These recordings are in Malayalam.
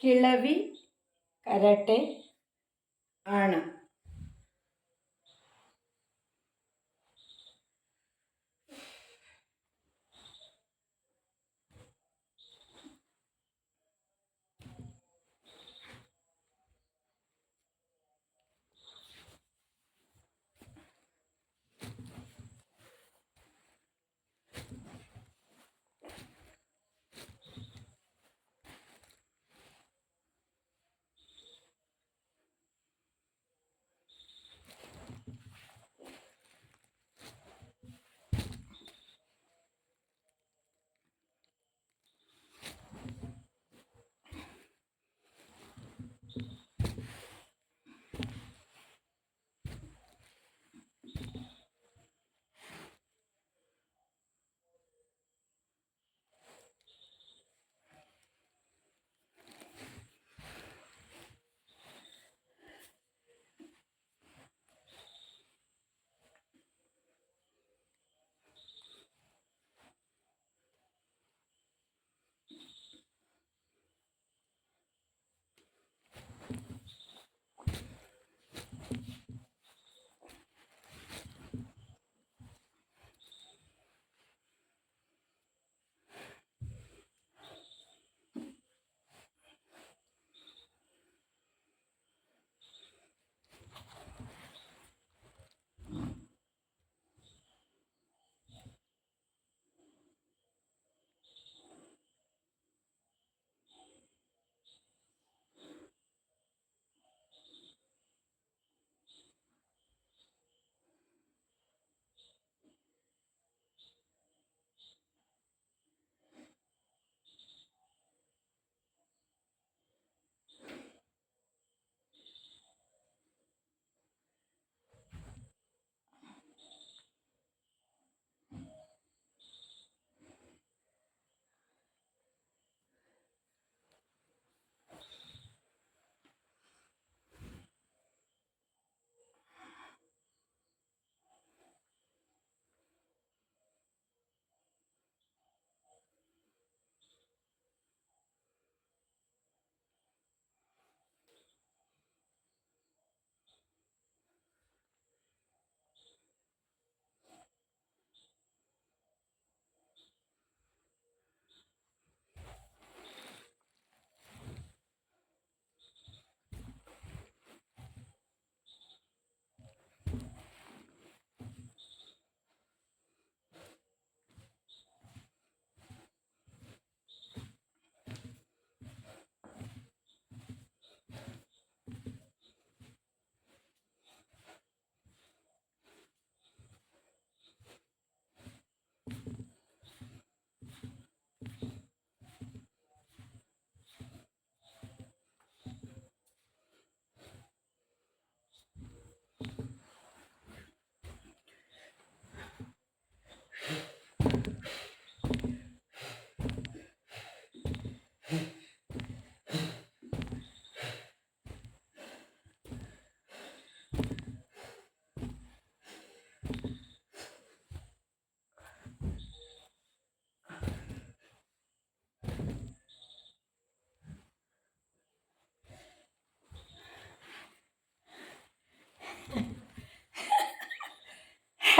കിളവി കരട്ടെ ആണ്.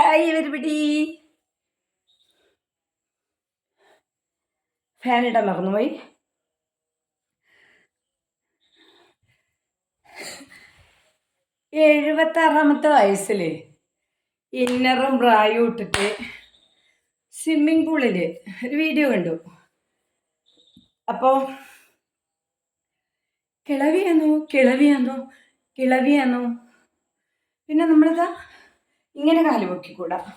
ഹായ് എവരിബഡി ഫാൻ ഇടാൻ മറന്നുപോയി. എഴുപത്താറാമത്തെ വയസ്സിൽ ഇന്നറും ബ്രായും ഇട്ടിട്ട് സ്വിമ്മിംഗ് പൂളിൽ ഒരു വീഡിയോ കണ്ടു. അപ്പോൾ കിളവിയാന്നോ കിളവിയാന്നോ കിളവിയാന്നോ. പിന്നെ നമ്മളിതാ ഇങ്ങനെ കാൽ പൊക്കിക്കൂടാ?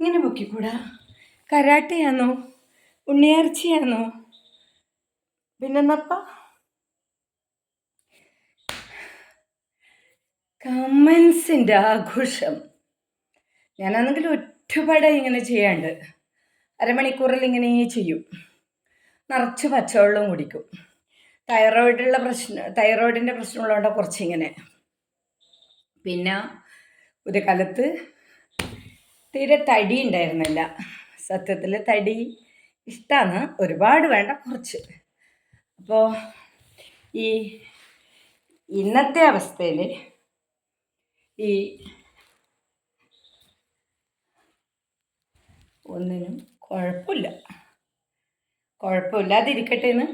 ഇങ്ങനെ പൊക്കിക്കൂടാ? കരാട്ടയാണോ ഉണ്ണിയാർച്ചയാന്നോ? പിന്നെന്നപ്പ കമൻസിന്റെ ആഘോഷം. ഞാനാണെങ്കിൽ ഒറ്റപ്പാടെ ഇങ്ങനെ ചെയ്യാണ്ട് അരമണിക്കൂറിൽ ഇങ്ങനെ ചെയ്യും. നിറച്ച് പച്ചവെള്ളം കുടിക്കും. തൈറോയിഡുള്ള പ്രശ്നം തൈറോയിഡിന്റെ പ്രശ്നമുള്ളതുകൊണ്ട് കുറച്ചിങ്ങനെ. പിന്നെ ഒരു കാലത്ത് തീരെ തടി ഉണ്ടായിരുന്നില്ല. സത്യത്തിൽ തടി ഇഷ്ടമാണ് ഒരുപാട് വേണ്ട കുറച്ച്. അപ്പോൾ ഈ ഇന്നത്തെ അവസ്ഥയിൽ ഈ ഒന്നിനും കുഴപ്പമില്ല. കുഴപ്പമില്ലാതിരിക്കട്ടെ എന്ന്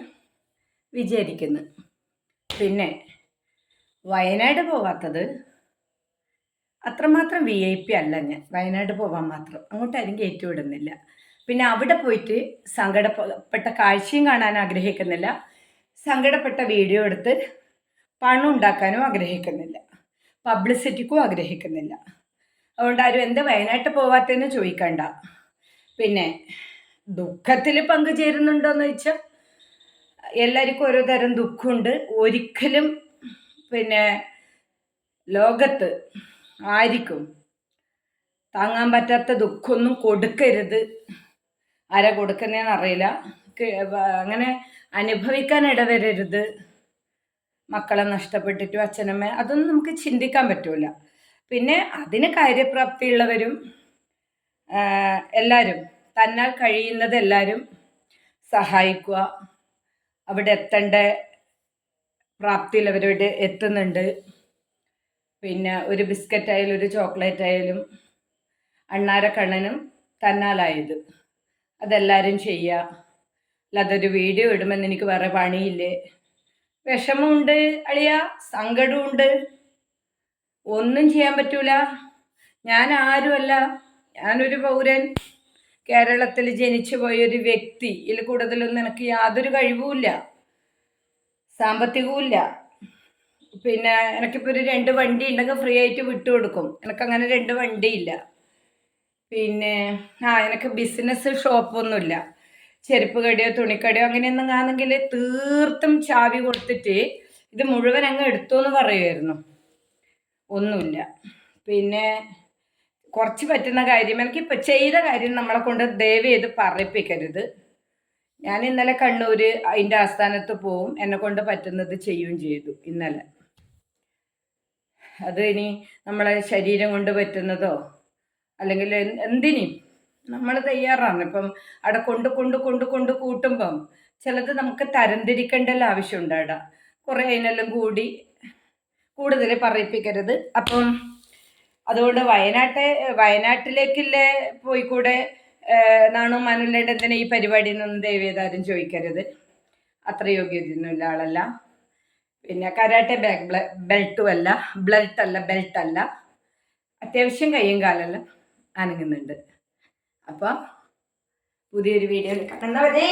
വിചാരിക്കുന്നു. പിന്നെ വയനാട് പോവാത്തത് അത്രമാത്രം വി ഐ പി അല്ല ഞാൻ. വയനാട് പോകാൻ മാത്രം. അങ്ങോട്ട് ആരും കയറ്റി വിടുന്നില്ല പിന്നെ അവിടെ പോയിട്ട് സങ്കടപ്പെട്ട കാഴ്ചയും കാണാൻ ആഗ്രഹിക്കുന്നില്ല. സങ്കടപ്പെട്ട വീഡിയോ എടുത്ത് പണം ഉണ്ടാക്കാനും ആഗ്രഹിക്കുന്നില്ല. പബ്ലിസിറ്റിക്കും ആഗ്രഹിക്കുന്നില്ല. അതുകൊണ്ട് ആരും എന്താ വയനാട്ട് പോവാത്തതെന്ന് ചോദിക്കണ്ട. പിന്നെ ദുഃഖത്തിൽ പങ്കുചേരുന്നുണ്ടോയെന്ന് വെച്ചാൽ എല്ലാവർക്കും ഓരോ തരം ദുഃഖമുണ്ട്. ഒരിക്കലും പിന്നെ ലോകത്ത് ആയിരിക്കും. താങ്ങാൻ പറ്റാത്ത ദുഃഖമൊന്നും കൊടുക്കരുത്. ആരാ കൊടുക്കുന്നതെന്ന് അറിയില്ല. അങ്ങനെ അനുഭവിക്കാൻ ഇടവരരുത്. മക്കളെ നഷ്ടപ്പെട്ടിട്ടും അച്ഛനമ്മ അതൊന്നും നമുക്ക് ചിന്തിക്കാൻ പറ്റൂല. പിന്നെ അതിന് കാര്യപ്രാപ്തിയുള്ളവരും എല്ലാവരും തന്നാൽ കഴിയുന്നത് എല്ലാവരും സഹായിക്കുക. അവിടെ എത്തേണ്ട പ്രാപ്തിയിൽ അവരോട് എത്തുന്നുണ്ട്. പിന്നെ ഒരു ബിസ്ക്കറ്റ് ആയാലും ഒരു ചോക്ലേറ്റ് ആയാലും അണ്ണാര കണ്ണനും തന്നാലായത് അതെല്ലാവരും ചെയ്യുക അല്ലാതൊരു വീഡിയോ ഇടുമെന്ന് എനിക്ക് വേറെ പണിയില്ലേ? വിഷമമുണ്ട് അളിയ സങ്കടമുണ്ട് ഒന്നും ചെയ്യാൻ പറ്റൂല. ഞാൻ ആരുമല്ല. ഞാനൊരു പൗരൻ. കേരളത്തിൽ ജനിച്ചു പോയൊരു വ്യക്തി ഇതിൽ കൂടുതലൊന്നും എനിക്ക് യാതൊരു കഴിവുമില്ല. സാമ്പത്തികവുമില്ല. പിന്നെ എനിക്കിപ്പോൾ ഒരു രണ്ട് വണ്ടി ഉണ്ടെങ്കിൽ ഫ്രീ ആയിട്ട് വിട്ടു കൊടുക്കും. എനിക്കങ്ങനെ രണ്ട് വണ്ടി ഇല്ല പിന്നെ ആ എനിക്ക് ബിസിനസ് ഷോപ്പൊന്നുമില്ല ചെരുപ്പ് കടയോ തുണിക്കടയോ അങ്ങനെയൊന്നും ആണെങ്കിൽ തീർത്തും ചാവി കൊടുത്തിട്ട് ഇത് മുഴുവൻ അങ്ങ് എടുത്തു എന്ന് പറയുമായിരുന്നു ഒന്നുമില്ല. പിന്നെ കുറച്ച് പറ്റുന്ന കാര്യം എനിക്ക് ഇപ്പൊ ചെയ്ത കാര്യം നമ്മളെ കൊണ്ട് ദയവ് ചെയ്ത് പറയിപ്പിക്കരുത്. ഞാൻ ഇന്നലെ കണ്ണൂർ അതിന്റെ ആസ്ഥാനത്ത് പോവും. എന്നെ കൊണ്ട് പറ്റുന്നത് ചെയ്യുകയും ചെയ്തു ഇന്നലെ. അത് ഇനി നമ്മളെ ശരീരം കൊണ്ട് പറ്റുന്നതോ? അല്ലെങ്കിൽ എന്തിനും? നമ്മൾ തയ്യാറാണ്. ഇപ്പം അവിടെ കൊണ്ട് കൊണ്ട് കൊണ്ട് കൊണ്ട് കൂട്ടുമ്പം ചിലത് നമുക്ക് തരംതിരിക്കേണ്ടല്ലോ ആവശ്യമുണ്ട് അവിടെ. കുറേ അതിനെല്ലാം കൂടി കൂടുതൽ പറയിപ്പിക്കരുത്. അപ്പം അതുകൊണ്ട് വയനാട്ടെ വയനാട്ടിലേക്കില്ലേ പോയിക്കൂടെ? നാണു മനുലേടെ എന്തിനാ ഈ പരിപാടി എന്നൊന്നും ദൈവേതാരും ചോദിക്കരുത്. അത്ര യോഗ്യതയൊന്നുമില്ല ആളല്ല. പിന്നെ കരാട്ടെ ബാഗ് ബെൽട്ടും അല്ല ബ്ലഡ് അല്ല ബെൽറ്റ് അല്ല അത്യാവശ്യം കയ്യും കാലെല്ലാം അനങ്ങുന്നുണ്ട്. അപ്പോൾ പുതിയൊരു വീഡിയോ കാണുന്നവരെ